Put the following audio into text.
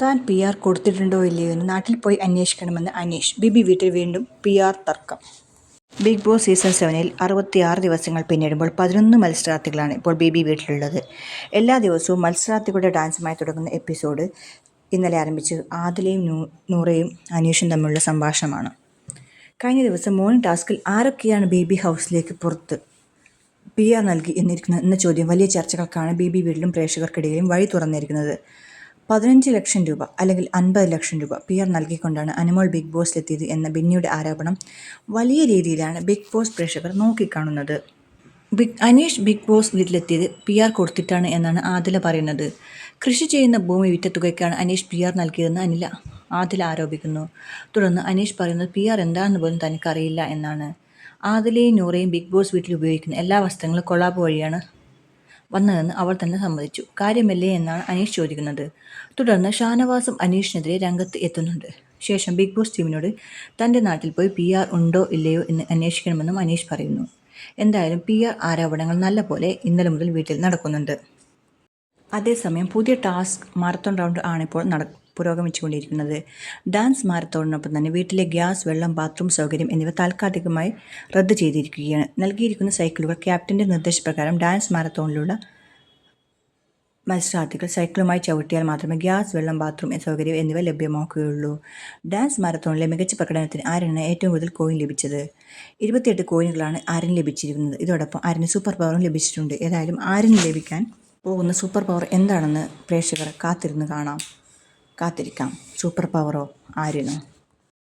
താൻ P R കൊടുത്തിട്ടുണ്ടോ ഇല്ലയോ എന്ന് നാട്ടിൽ പോയി അന്വേഷിക്കണമെന്ന് അനീഷ്. ബിബി വീട്ടിൽ വീണ്ടും പി ആർ തർക്കം. ബിഗ് ബോസ് സീസൺ സെവനിൽ അറുപത്തിയാറ് ദിവസങ്ങൾ പിന്നിടുമ്പോൾ പതിനൊന്ന് മത്സരാർത്ഥികളാണ് ഇപ്പോൾ ബിബി വീട്ടിലുള്ളത്. എല്ലാ ദിവസവും മത്സരാർത്ഥികളുടെ ഡാൻസുമായി തുടങ്ങുന്ന എപ്പിസോഡ് ഇന്നലെ ആരംഭിച്ച് ആദിലയും നൂറയും അനീഷും തമ്മിലുള്ള സംഭാഷണമാണ്. കഴിഞ്ഞ ദിവസം മോർണിംഗ് ടാസ്കിൽ ആരൊക്കെയാണ് ബേബി ഹൗസിലേക്ക് പുറത്ത് പി ആർ നൽകി എന്നിരിക്കുന്ന എന്ന ചോദ്യം വലിയ ചർച്ചകൾക്കാണ് ബി ബി വീട്ടിലും പ്രേക്ഷകർക്കിടയിലും വഴി തുറന്നിരിക്കുന്നത്. പതിനഞ്ച് ലക്ഷം രൂപ അല്ലെങ്കിൽ അൻപത് ലക്ഷം രൂപ പി ആർ നൽകിക്കൊണ്ടാണ് അനുമോൾ ബിഗ് ബോസിലെത്തിയത് എന്ന ബിന്നിയുടെ ആരോപണം വലിയ രീതിയിലാണ് ബിഗ് ബോസ് പ്രേക്ഷകർ നോക്കിക്കാണുന്നത്. ബിഗ് അനീഷ് ബിഗ് ബോസ് വീട്ടിലെത്തിയത് പി ആർ കൊടുത്തിട്ടാണ് എന്നാണ് ആദില പറയുന്നത്. കൃഷി ചെയ്യുന്ന ഭൂമി വിറ്റ തുകയ്ക്കാണ് അനീഷ് പി ആർ നൽകിയതെന്ന് അനില ആദില ആരോപിക്കുന്നു. തുടർന്ന് അനീഷ് പറയുന്നത് പി ആർ എന്താണെന്ന് പോലും തനിക്കറിയില്ല എന്നാണ്. ആദിലയും നൂറയും ബിഗ് ബോസ് വീട്ടിൽ ഉപയോഗിക്കുന്ന എല്ലാ വസ്ത്രങ്ങളും കൊളാബ് വഴിയാണ് വന്നതെന്ന് അവൾ തന്നെ സമ്മതിച്ചു. കാര്യമല്ലേ എന്നാണ് അനീഷ് ചോദിക്കുന്നത്. തുടർന്ന് ഷാനവാസും അനീഷിനെതിരെ രംഗത്ത് എത്തുന്നുണ്ട്. ശേഷം ബിഗ് ബോസ് ടീമിനോട് തന്റെ നാട്ടിൽ പോയി പി ആർ ഉണ്ടോ ഇല്ലയോ എന്ന് അന്വേഷിക്കണമെന്നും അനീഷ് പറയുന്നു. എന്തായാലും പി ആർ ആരോപണങ്ങൾ നല്ല പോലെ ഇന്നലെ മുതൽ വീട്ടിൽ നടക്കുന്നുണ്ട്. അതേസമയം പുതിയ ടാസ്ക് മാരത്തോൺ റൗണ്ട് ആണിപ്പോൾ നട പുരോഗമിച്ചുകൊണ്ടിരിക്കുന്നത്. ഡാൻസ് മാരത്തോണിനൊപ്പം തന്നെ വീട്ടിലെ ഗ്യാസ് വെള്ളം ബാത്റൂം സൗകര്യം എന്നിവ താൽക്കാലികമായി റദ്ദ് ചെയ്തിരിക്കുകയാണ്. നൽകിയിരിക്കുന്ന സൈക്കിളുകൾ ക്യാപ്റ്റന്റെ നിർദ്ദേശപ്രകാരം ഡാൻസ് മാരത്തോണിലുള്ള മത്സരാർത്ഥികൾ സൈക്കിളുമായി ചവിട്ടിയാൽ മാത്രമേ ഗ്യാസ് വെള്ളം ബാത്റൂം സൗകര്യം എന്നിവ ലഭ്യമാക്കുകയുള്ളൂ. ഡാൻസ് മാരത്തോണിലെ മികച്ച പ്രകടനത്തിന് ആര്യനാണ് ഏറ്റവും കൂടുതൽ കോയിൻ ലഭിച്ചത്? ഇരുപത്തിയെട്ട് കോയിനുകളാണ് ആര്യന് ലഭിച്ചിരിക്കുന്നത്. ഇതോടൊപ്പം ആര്യന് സൂപ്പർ പവറും ലഭിച്ചിട്ടുണ്ട്. ഏതായാലും ആര്യന് ലഭിക്കാൻ പോകുന്ന സൂപ്പർ പവർ എന്താണെന്ന് പ്രേക്ഷകർ കാത്തിരുന്ന് കാണാം. കാത്തിരിക്കാം. സൂപ്പർ പവറോ ആര്യനോ?